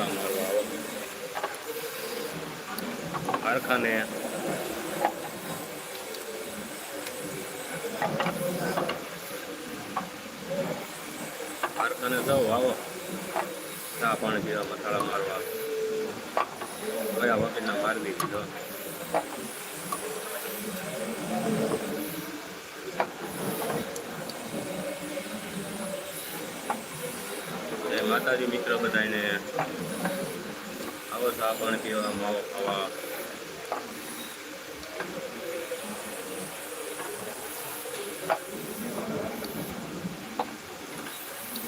મથળા મારવા આવો કારખાને. કારખાને જાઓ, આવો. ચા પાણી પીવા, મસાલા મારવા. કયા વખતના મારવી દીધો માતાજી મિત્ર બધાને આવો સાબણ પીવા માવો ખાવા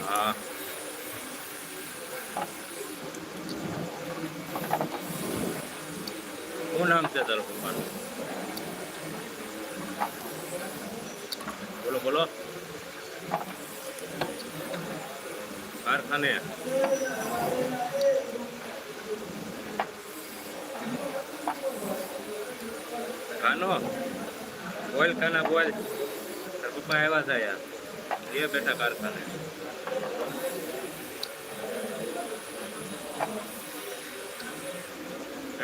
હા શું નામ છે તારા પપ્પાનું બોલો બોલો કારખાને કાનો બોલ કાના બોલ. તાર પપ્પા આવ્યા છે યાર. એ બેઠા કારખાને.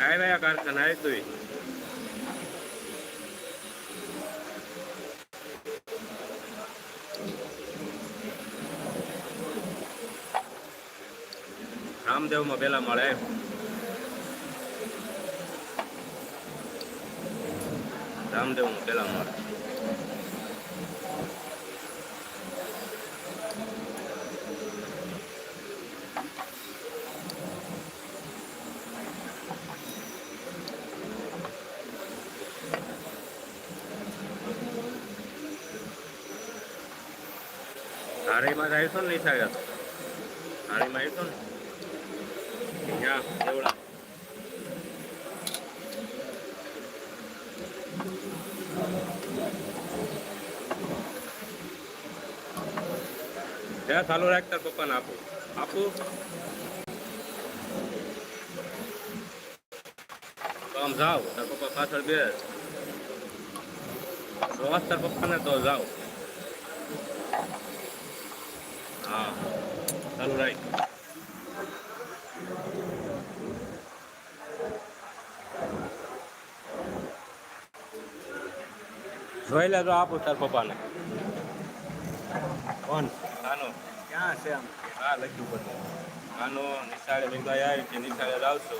આવ્યા કારખાને આવી તું. રામદેવમાં પેલા મળે. રામદેવમાં પેલા મળે ધારીમાં જાય છો ને થાય ધારીમાં આવ્યો ને? ત્યાં દેવડા ત્યાં ચાલુ રાખ તાર પપ્પાને આપું. આપું. આમ જાઓ, તાર પપ્પા પાછળ બે શ્વાસ તાર પપ્પાને તો જાઓ. હા, ચાલુ રાખ. જોઈ લેજો આપો તાર પપ્પાને. કોણ? આનો ક્યાં છે આમ? હા લખ્યું બધું. આનો નિશાળે ભેગા આવી કે નિશાળે લાવશો?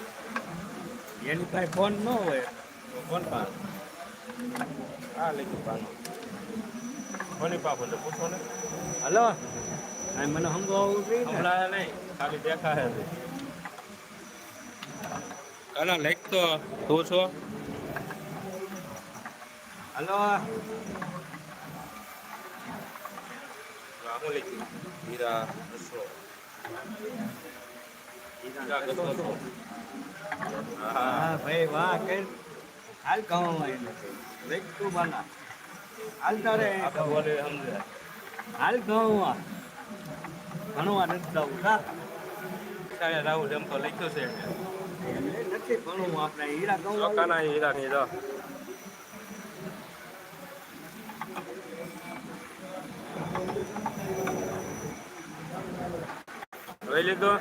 આવશો એની પાસે ફોન ન હોય. તો ફોન પાન હા લખ્યું પાનો કોની પાપો છે પૂછો ને. હલો? આ મને સમજો આવું જોઈએ હમણાં નહીં. ખાલી દેખા હે કાના લખતો? તું છો? હલો? હું લખ્યું હીરા રસો હીરા રસો હા ભાઈ વાહ કે હાલ કહું એને દેખ તું બના હાલ તારે બોલે સમજે હાલ કહું ઘણું આ નથી દઉં કા નિશાળે રાહુલ એમ તો લખ્યું છે નથી ભણવું આપણે. હીરા ઘઉં ચોકાના હીરાની જોઈ લીધું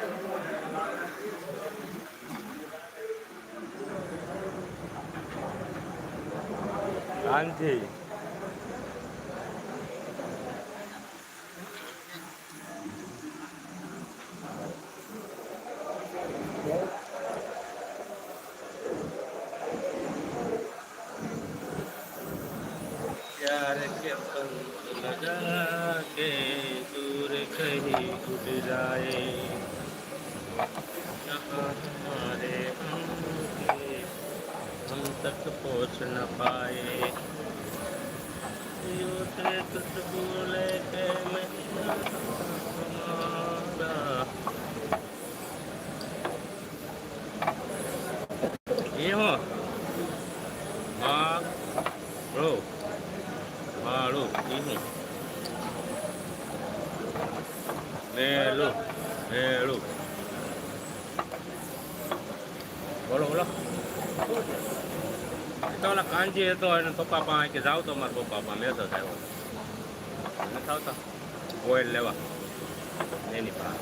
શાંતિ कहीं उड़ जाए यहाँ हमारे हम के हम तक पहुँच न पाए यूं से खुशबू लेके महीना हमारा ये हो हाँ જે હતો એને પપ્પા પા કે જાવ તો મારા પપ્પા પા મેં તો આવ્યો નથી આવતા. ઓઇલ લેવા. એની પા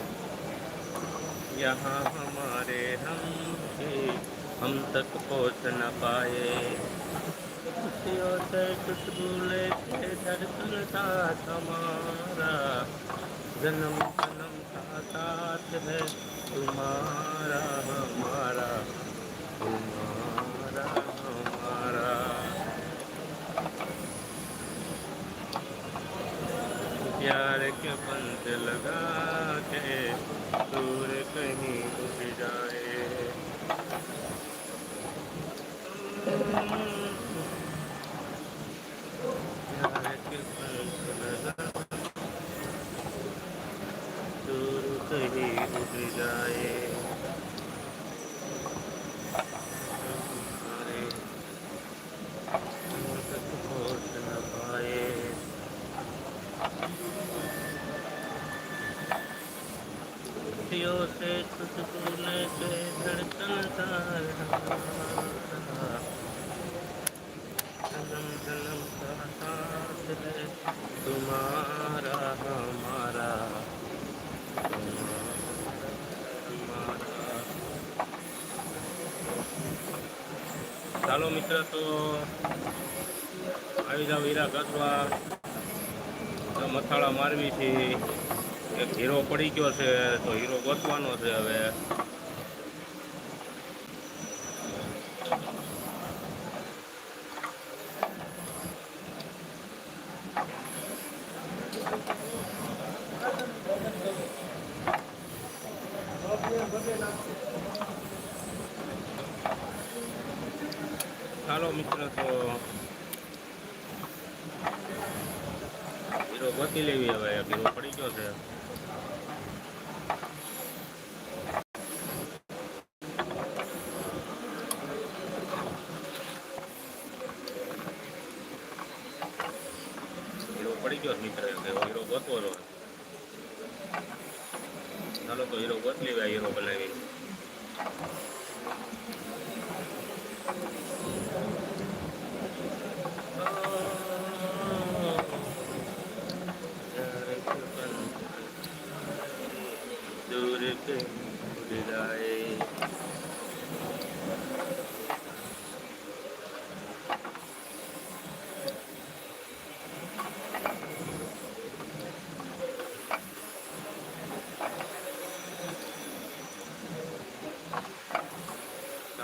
યહાં હમારે હમ હમ તક પહોંચ ન પાએ ખુશિયો સે ખુશબુ લે છે ધડકન સા તમારા જન્મ જન્મ સાથ હૈ તુમારા के पंख लगा के दूर कहीं उठ जाए? दूर कहीं उठ जाए? સખીઓ સે ખુશબૂને છે ધડકન સનમ સનમ સાથ રે તુમારા હમારા ચાલો મિત્ર, તો આવી જાવ હીરા કચવા મથાળા મારવી છે એક હીરો પડી ગયો છે, તો હીરો ગોતવાનો છે હવે. ચાલો મિત્ર, તો હીરો ગોતી લેવી હવે હીરો પડી ગયો છે. પડી ગયો નીકળે એવો હીરો ગોતવો હતો ચાલો તો હીરો ગોત લેવા હીરો બનાવી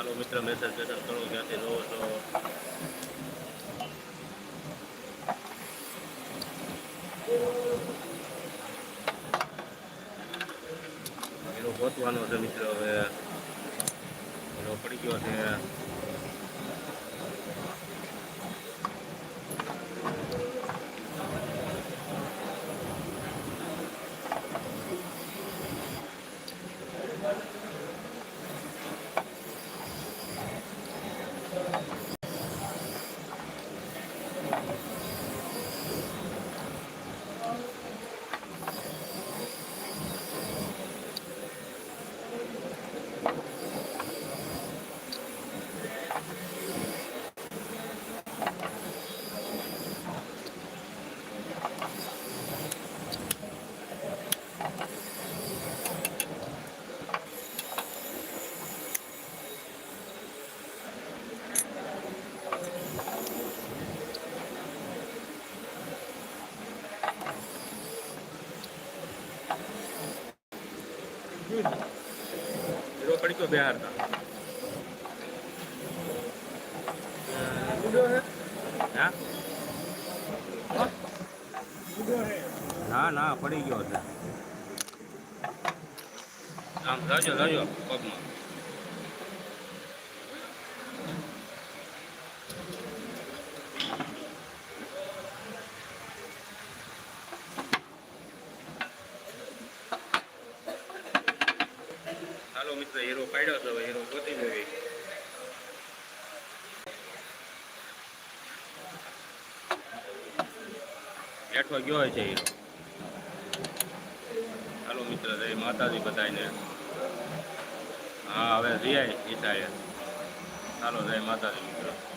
ચાલો મિત્ર મેસેજ મેસેજ કરો ક્યાંથી રહો છો એનો ગોતવાનો છે મિત્ર હવે એનો પડી ગયો છે તો બેહારતા ના ના પડી ગયો છે. આમ જાજો જાજો પગમાં. હાલો મિત્ર, હીરો પાડ્યો તો હીરો ગોતી લેવી. બેઠો ગયો હોય છે હીરો. હાલો મિત્ર, જય માતાજી બધાને. હા, હવે જઈ ઈશાએ ચાલો જય માતાજી મિત્ર.